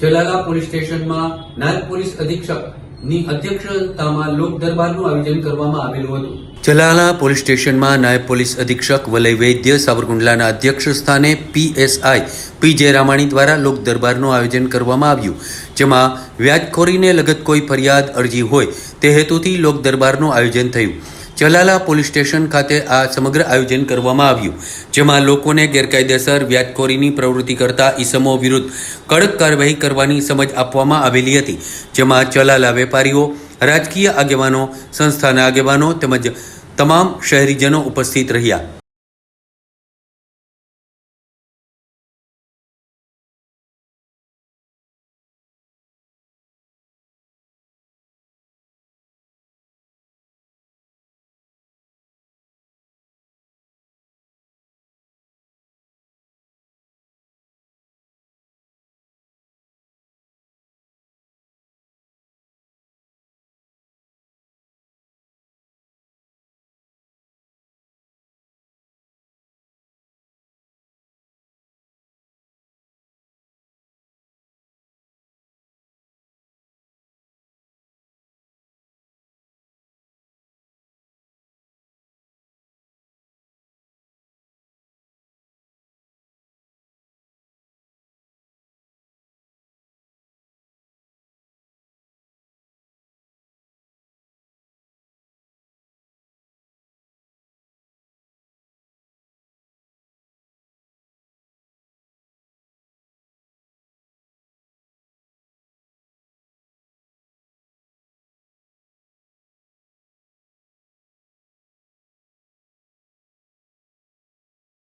Jalala police સ્ટેશનમાં નાયબ police અધિક્ષકની અધ્યક્ષતામાં લોક દરબારનું આયોજન કરવામાં આવેલું હતું. જલાલા પોલીસ સ્ટેશનમાં નાયબ પોલીસ અધિક્ષક વલય વૈદ્ય સાવરકુંડલાના અધ્યક્ષ સ્થાને પીએસઆઈ પી જે રામાણી દ્વારા લોક દરબારનું આયોજન કરવામાં આવ્યું, જેમાં વ્યાજખોરીને લગત કોઈ ફરિયાદ અરજી હોય તે હેતુથી લોક દરબારનું આયોજન થયું. જલાલા પોલીસ સ્ટેશન ખાતે આ સમગ્ર આયોજન કરવામાં આવ્યું, જેમાં લોકોને ગેરકાયદેસર વ્યાજખોરીની પ્રવૃત્તિ કરતા ઈસમો વિરુદ્ધ કડક કાર્યવાહી કરવાની સમજ આપવામાં આવેલી હતી, જેમાં ચલાલા વેપારીઓ, રાજકીય આગેવાનો, સંસ્થાના આગેવાનો તેમજ તમામ શહેરીજનો ઉપસ્થિત રહ્યા.